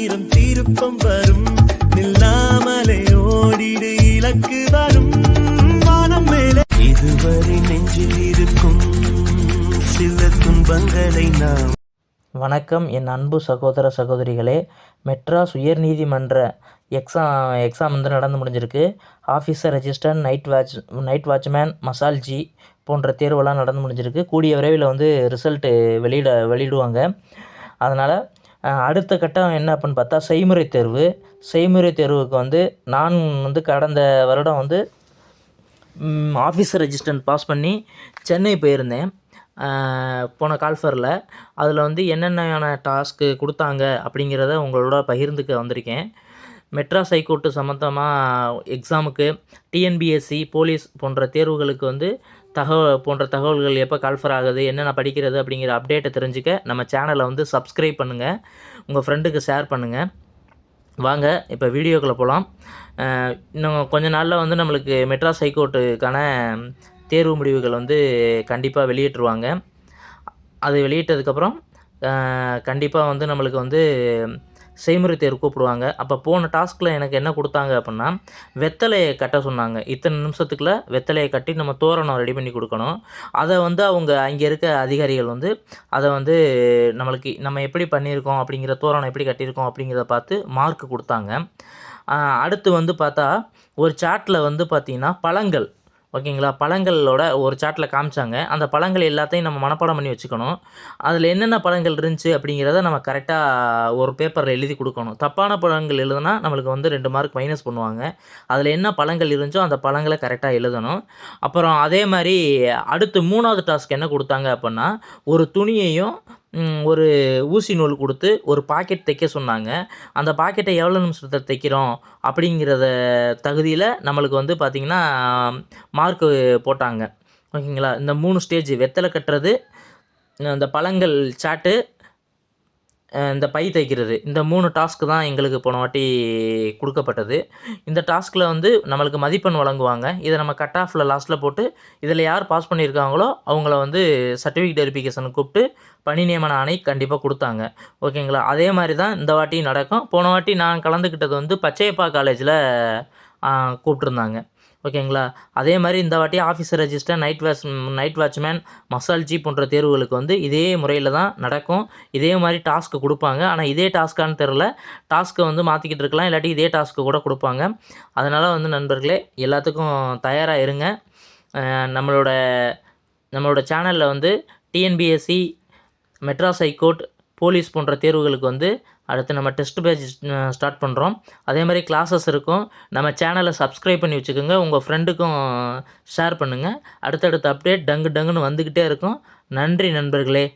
ஆயிரம் திருப்பம் வரும். நில்லாமலே ஓடிடு இலக்கு வரும். வானம் மேலே. இதுவரை நெஞ்சில் இருக்கும் சில துன்பங்களை நாம் வணக்கம் என் அன்பு சகோதர சகோதரிகளே. மெட்ராஸ் உயர்நீதிமன்ற எக்ஸாம் எக்ஸாம் வந்து நடந்து முடிஞ்சிருக்கு. Officer register night watch night watchman மசால்ஜி போன்ற தேர்வெல்லாம் நடந்து முடிஞ்சிருக்கு. கூடிய விரைவில் வந்து ரிசல்ட்டு வெளியிட வெளியிடுவாங்க. அதனால் அடுத்த கட்டம் என்ன அப்படின்னு பார்த்தா செய்முறை தேர்வு. செய்முறை தேர்வுக்கு வந்து நான் வந்து கடந்த வருடம் வந்து ஆஃபீஸர் ரெஜிஸ்டன்ட் பாஸ் பண்ணி சென்னை போயிருந்தேன். போன கால்ஃபரில். அதில் வந்து என்னென்ன டாஸ்க்கு கொடுத்தாங்க அப்படிங்கிறத உங்களோட பகிர்ந்துக்க வந்திருக்கேன். மெட்ராஸ் ஹைகோர்ட்டு சம்மந்தமாக எக்ஸாமுக்கு டிஎன்பிஎஸ்சி போலீஸ் போன்ற தேர்வுகளுக்கு வந்து தகவல் போன்ற தகவல்கள் எப்போ கால்ஃபர் ஆகுது என்னென்ன படிக்கிறது அப்படிங்கிற அப்டேட்டை தெரிஞ்சுக்க நம்ம சேனலை வந்து சப்ஸ்கிரைப் பண்ணுங்கள் உங்கள் ஃப்ரெண்டுக்கு ஷேர் பண்ணுங்கள் வாங்க இப்போ வீடியோக்குள்ளே போகலாம் இன்னும் கொஞ்ச நாளில் வந்து நம்மளுக்கு மெட்ராஸ் ஹைகோர்ட்டுக்கான தேர்வு முடிவுகள் வந்து கண்டிப்பாக வெளியிட்டுருவாங்க. அது வெளியிட்டதுக்கப்புறம் கண்டிப்பாக வந்து நம்மளுக்கு வந்து செய்முறை தேர்வு கூப்பிடுவாங்க. அப்போ போன டாஸ்கில் எனக்கு என்ன கொடுத்தாங்க அப்படின்னா வெத்தலையை கட்ட சொன்னாங்க. இத்தனை நிமிஷத்துக்குள்ள வெத்தலையை கட்டி நம்ம தோரணம் ரெடி பண்ணி கொடுக்கணும். அதை வந்து அவங்க அங்கே இருக்க அதிகாரிகள் வந்து அதை வந்து நம்மளுக்கு நம்ம எப்படி பண்ணியிருக்கோம் அப்படிங்கிற தோரணம் எப்படி கட்டியிருக்கோம் அப்படிங்கிறத பார்த்து மார்க் கொடுத்தாங்க. அடுத்து வந்து பார்த்தா ஒரு சார்ட்டில் வந்து பார்த்திங்கன்னா பழங்கள். ஓகேங்களா? பழங்களோட ஒரு சார்ட்டில் காமிச்சாங்க. அந்த பழங்கள் எல்லாத்தையும் நம்ம மனப்பாடம் பண்ணி வச்சுக்கணும். அதில் என்னென்ன பழங்கள் இருந்துச்சு அப்படிங்கிறத நம்ம கரெக்டாக ஒரு பேப்பரில் எழுதி கொடுக்கணும். தப்பான பழங்கள் எழுதுனா நம்மளுக்கு வந்து ரெண்டு மார்க் மைனஸ் பண்ணுவாங்க. அதில் என்ன பழங்கள் இருந்துச்சோ அந்த பழங்களை கரெக்டாக எழுதணும். அப்புறம் அதே மாதிரி அடுத்து மூணாவது டாஸ்க் என்ன கொடுத்தாங்க அப்படின்னா ஒரு துணியையும் ஒரு ஊசி நூல் கொடுத்து ஒரு பாக்கெட் தைக்க சொன்னாங்க. அந்த பாக்கெட்டை எவ்வளோ நிமிஷத்தில் தைக்கிறோம் அப்படிங்கிறத தகுதியில் நம்மளுக்கு வந்து பார்த்திங்கன்னா மார்க்கு போட்டாங்க. ஓகேங்களா? இந்த மூணு ஸ்டேஜ் வெத்தலை கட்டுறது இந்த பழங்கள் சாட்டு இந்த பை தைக்கிறது இந்த மூணு டாஸ்க்கு தான் எங்களுக்கு போன வாட்டி கொடுக்கப்பட்டது. இந்த டாஸ்கில் வந்து நம்மளுக்கு மதிப்பெண் வழங்குவாங்க. இதை நம்ம கட் ஆஃபில் லாஸ்ட்டில் போட்டு இதில் யார் பாஸ் பண்ணியிருக்காங்களோ அவங்கள வந்து சர்டிஃபிகேட் வெரிஃபிகேஷன் கூப்பிட்டு பணி நியமன ஆணை கண்டிப்பாக கொடுத்தாங்க. ஓகேங்களா அதே மாதிரி தான் இந்த வாட்டி நடக்கும். போன வாட்டி நான் கலந்துக்கிட்டது வந்து பச்சையப்பா காலேஜில் கூப்பிட்ருந்தாங்க ஓகேங்களா? அதே மாதிரி இந்த வாட்டி officer register night watch night watchman மசால்ஜி போன்ற தேர்வுகளுக்கு வந்து இதே முறையில் தான் நடக்கும். இதே மாதிரி டாஸ்க்கு கொடுப்பாங்க. ஆனால் இதே டாஸ்க்கான்னு தெரில டாஸ்க்கை வந்து மாற்றிக்கிட்டு இருக்கலாம். இல்லாட்டி இதே டாஸ்க்கு கூட கொடுப்பாங்க. அதனால் வந்து நண்பர்களே எல்லாத்துக்கும் தயாராக இருங்க. நம்மளோட நம்மளோட சேனலில் வந்து டிஎன்பிஎஸ்சி மெட்ராஸ் ஹைகோர்ட் போலீஸ் போன்ற தேர்வுகளுக்கு வந்து அடுத்து நம்ம டெஸ்ட் பேஜ் ஸ்டார்ட் பண்ணுறோம் அதே மாதிரி கிளாஸஸ் இருக்கும். நம்ம சேனலை சப்ஸ்கிரைப் பண்ணி வச்சுக்கோங்க. உங்கள் ஃப்ரெண்டுக்கும் ஷேர் பண்ணுங்கள் அடுத்தடுத்த அப்டேட் டங்கு டங்குன்னு வந்துக்கிட்டே இருக்கும். நன்றி நண்பர்களே.